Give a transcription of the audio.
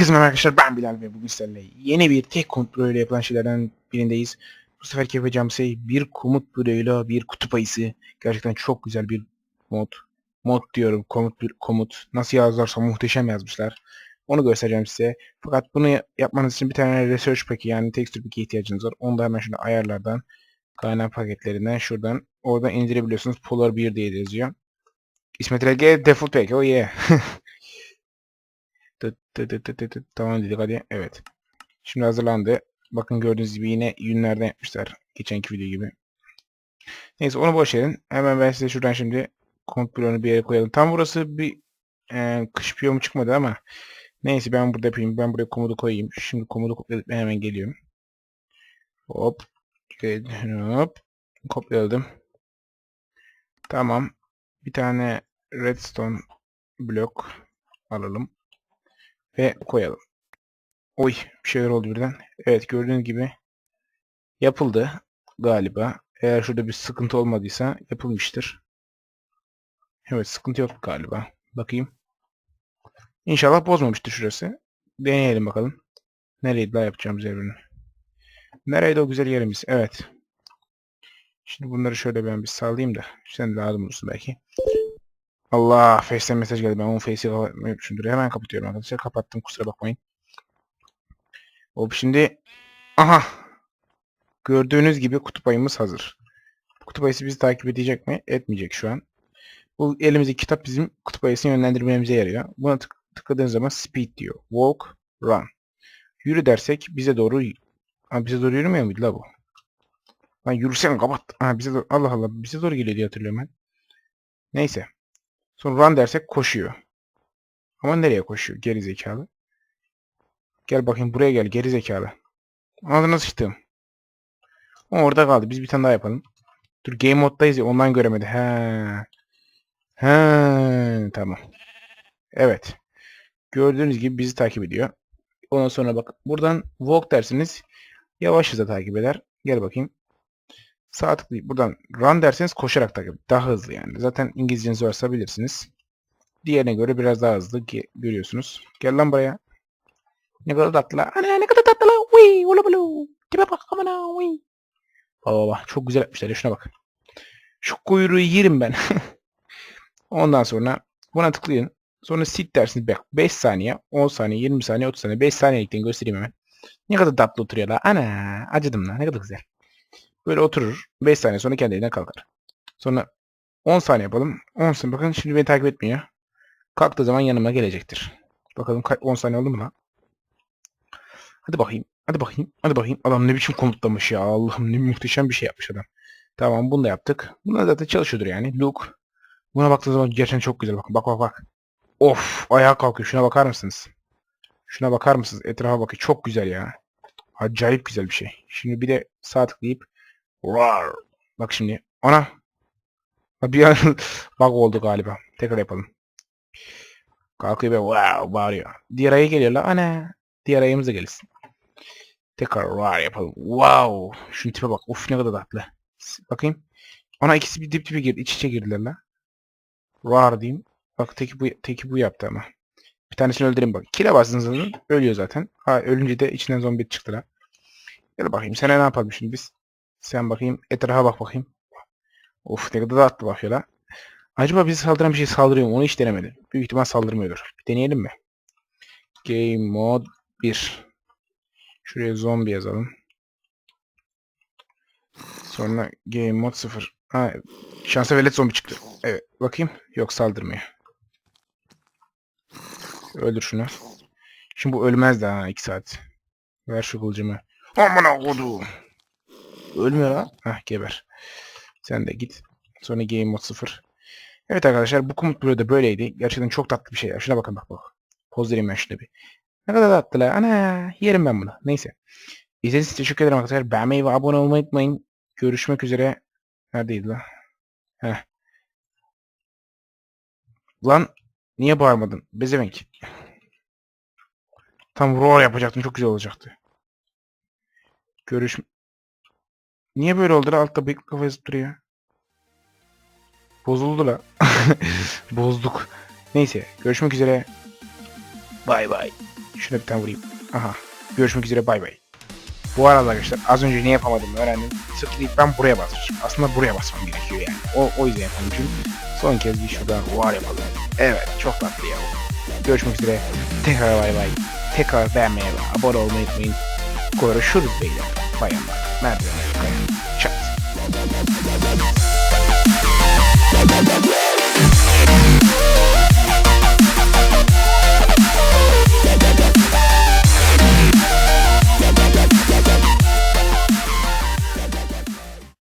Herkese merhaba arkadaşlar ben Bilal ve bugün sizlerle yeni bir tek bloğuyla yapılan şeylerden birindeyiz. Bu seferki yapacağım şey bir komut bloğuyla bir kutup ayısı. Gerçekten çok güzel bir mod. Mod diyorum komut bir komut. Nasıl yazarsa muhteşem yazmışlar. Onu göstereceğim size. Fakat bunu ya- yapmanız için bir tane research paki yani texture paki ihtiyacınız var. Onu da hemen şunu ayarlardan kaynak paketlerinden şuradan oradan indirebiliyorsunuz. Polar 1 diye yazıyor. İsmet LG default pack oh yeah. Tamam dedik hadi. Evet. Şimdi hazırlandı. Bakın gördüğünüz gibi yine yünlerden yapmışlar. Geçenki video gibi. Neyse onu boş verin. Hemen ben size şuradan şimdi bloğunu bir yere koyalım. Tam burası bir e, kış biyomu çıkmadı ama neyse ben burada yapayım. Ben buraya komodu koyayım. Şimdi komodu kopyalayıp hemen geliyorum. Hop. Hop. Kopyaladım. Tamam. Bir tane redstone blok alalım ve koyalım. Oy bir şeyler oldu birden. Evet gördüğünüz gibi yapıldı galiba. Eğer şurada bir sıkıntı olmadıysa yapılmıştır. Evet sıkıntı yok galiba. Bakayım. İnşallah bozmamıştır şurası. Deneyelim bakalım. Nereydi daha yapacağımız benim? Nereydi o güzel yerimiz? Evet. Şimdi bunları şöyle ben bir sallayayım da. Sen lazım olursun belki. Allah Face'ten mesaj geldi. Ben onun Face'i kapatmayı unutmuşumdur. Hemen kapatıyorum arkadaşlar. Kapattım kusura bakmayın. Hop şimdi aha gördüğünüz gibi kutup ayımız hazır. Kutup ayısı bizi takip edecek mi? Etmeyecek şu an. Bu elimizdeki kitap bizim kutup ayısını yönlendirmemize yarıyor. Buna tık tıkladığınız zaman speed diyor. Walk, run. Yürü dersek bize doğru ha, bize doğru yürümüyor muydu la bu? Lan yürüsene kapat. Ha, bize doğru, Allah Allah bize doğru geliyor diye hatırlıyorum ben. Neyse. Sonra run dersek koşuyor. Ama nereye koşuyor? Geri zekalı. Gel bakayım buraya gel geri zekalı. Ağzına sıçtım. O orada kaldı. Biz bir tane daha yapalım. Dur game moddayız ya ondan göremedi. He. He tamam. Evet. Gördüğünüz gibi bizi takip ediyor. Ondan sonra bak buradan walk dersiniz. Yavaş hızla takip eder. Gel bakayım. Sağ tıklayıp buradan run derseniz koşarak takip. Daha hızlı yani. Zaten İngilizceniz varsa bilirsiniz. Diğerine göre biraz daha hızlı ge- görüyorsunuz. Gel lan buraya. Ne kadar tatlı. Ana ne kadar tatlı. Uy, ula bulu. Tipe bak amına uy. Baba baba çok güzel yapmışlar ya şuna bak. Şu kuyruğu yerim ben. Ondan sonra buna tıklayın. Sonra sit dersiniz bak 5 saniye, 10 saniye, 20 saniye, 30 saniye, 5 saniyelikten göstereyim hemen. Ne kadar tatlı oturuyor la. Ana acıdım lan ne kadar güzel. Böyle oturur. 5 saniye sonra kendiliğinden kalkar. Sonra 10 saniye yapalım. 10 saniye bakın şimdi beni takip etmiyor. Kalktığı zaman yanıma gelecektir. Bakalım kaç 10 saniye oldu mu lan? Hadi bakayım. Hadi bakayım. Hadi bakayım. Adam ne biçim komutlamış ya. Allah'ım ne muhteşem bir şey yapmış adam. Tamam bunu da yaptık. Bunlar zaten çalışıyordur yani. Look. Buna baktığınız zaman gerçekten çok güzel. Bakın bak bak bak. Of ayağa kalkıyor. Şuna bakar mısınız? Şuna bakar mısınız? Etrafa bakın. Çok güzel ya. Acayip güzel bir şey. Şimdi bir de sağ tıklayıp Rar. Bak şimdi. Ana. Bir an bug oldu galiba. Tekrar yapalım. Kalkıyor ve wow bağırıyor. Diğer ayı geliyor la. Ana. Diğer ayımız da gelsin. Tekrar rar yapalım. Wow. Şunun tipe bak. Of ne kadar tatlı. Bakayım. Ana ikisi bir dip dibe girdi. İç içe girdiler la. Rar diyeyim. Bak teki bu, teki bu yaptı ama. Bir tanesini öldüreyim bak. Kile bastığınız zaman ölüyor zaten. Ha ölünce de içinden zombi çıktı la. Gel bakayım. Sana ne yapalım şimdi biz? Sen bakayım. Etrafa bak bakayım. Of ne kadar tatlı bakıyor la. Acaba bize saldıran bir şey saldırıyor mu? Onu hiç denemedim. Büyük ihtimal saldırmıyordur. Bir deneyelim mi? Game Mode 1. Şuraya zombi yazalım. Sonra Game Mode 0. Ha, şansa velet zombi çıktı. Evet. Bakayım. Yok saldırmıyor. Öldür şunu. Şimdi bu ölmez daha 2 saat. Ver şu kılıcımı. Amına kodum. Ölmüyor ha. Hah geber. Sen de git. Sonra game mode 0. Evet arkadaşlar bu komut burada böyleydi. Gerçekten çok tatlı bir şey. Şuna bakın bak bak. Poz vereyim ben şuna bir. Ne kadar tatlı la. Ana yerim ben bunu. Neyse. İzlediğiniz için teşekkür ederim arkadaşlar. Beğenmeyi ve abone olmayı unutmayın. Görüşmek üzere. Neredeydi la? Heh. Lan niye bağırmadın? Bezevenk. Tam roar yapacaktım. Çok güzel olacaktı. Görüş... Niye böyle oldu la? Altta bıyıklı kafa yazıp duruyor. Bozuldu la. Bozduk. Neyse. Görüşmek üzere. Bay bay. Şuna bir tane vurayım. Aha. Görüşmek üzere bay bay. Bu arada arkadaşlar az önce ne yapamadığımı öğrendim. Tıklayıp ben buraya basmışım. Aslında buraya basmam gerekiyor yani. O, o yüzden yapmamışım. Son kez bir şuradan var yapalım. Evet çok tatlı ya. Görüşmek üzere. Tekrar bay bay. Tekrar beğenmeyi ve abone olmayı unutmayın. Görüşürüz beyler. Bayanlar. Matt.